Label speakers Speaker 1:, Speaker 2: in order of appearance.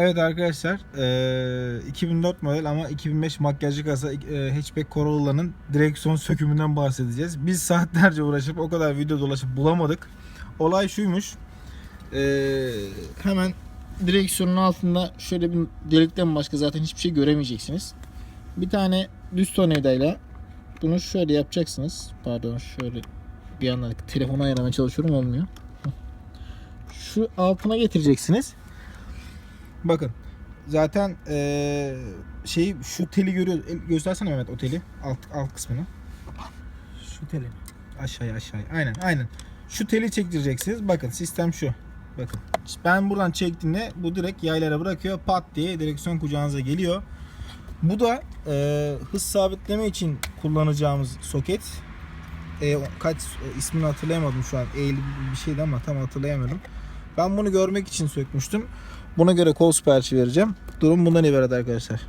Speaker 1: Evet arkadaşlar, eee, 2004 model ama 2005 makyajlı kasa eee, hatchback Corolla'nın direksiyon sökümünden bahsedeceğiz. Biz saatlerce uğraşıp o kadar video dolaşıp bulamadık. Olay şuymuş. Eee, hemen direksiyonun altında şöyle bir delikten başka zaten hiçbir şey göremeyeceksiniz. Bir tane düz tornavidayla bunu şöyle yapacaksınız. Pardon şöyle bir yandan telefonu ayarlamaya çalışıyorum olmuyor. Şu altına getireceksiniz. Bakın zaten eee şeyi şu teli görüyor. el- Göstersene Mehmet o teli alt alt kısmını.
Speaker 2: Şu teli.
Speaker 1: Aşağıya aşağıya. Aynen aynen. Şu teli çektireceksiniz. Bakın sistem şu. Bakın. Ben buradan çektiğimde bu direkt yaylara bırakıyor. Pat diye direksiyon kucağınıza geliyor. Bu da eee, hız sabitleme için kullanacağımız soket. E, kaç e, ismini hatırlayamadım şu an. Eğili bir şeydi ama tam hatırlayamadım. Ben bunu görmek için sökmüştüm. Buna göre kol siparişi vereceğim. Durum bundan ibaret arkadaşlar.